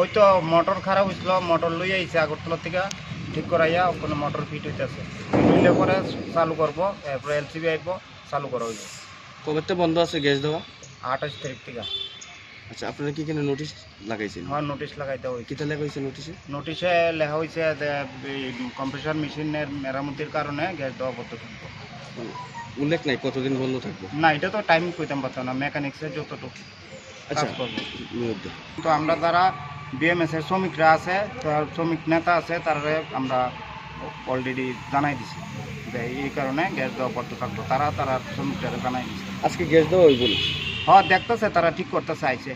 ওই তো মোটর খারাপ হয়েছিল মোটর লই আইছে আগরতলা থেকে ঠিক করাইয়া ওখানে মোটর ফিট হইতেছে। হইলে পরে চালু করব এরপরে এলসিবি আইব চালু করা হইব। কবেতে বন্ধ আছে গ্যাস দেওয়া? আঠাশ তারিখ থেকে। আচ্ছা আপনারা কি কেন নোটিশ লাগাইছেন? হ্যাঁ নোটিশ লাগাইতে হয়েছে কিতা লাগাইছে নোটিশে নোটিশে লেখা হয়েছে কম্প্রেসার মেশিনের মেরামতির কারণে গ্যাস দেওয়া বন্ধ থাকব। উল্লেখ নাই কতদিন বন্ধ থাকব? না এটা তো টাইম কইতাম পারতাম না মেকানিক্সের যতটুকু। আচ্ছা তো আমরা যারা বিএমএস এর শ্রমিকরা আছে তার শ্রমিক নেতা আছে তারা আমরা অলরেডি জানাই দিছি যে এই কারণে গ্যাস দেওয়া বন্ধ থাকব তারা তারা শ্রমিকরা জানাই দিছে। আজকে গ্যাস দেওয়া হইব না? হ্যাঁ দেখতেছে তারা ঠিক করতেছে আইছে।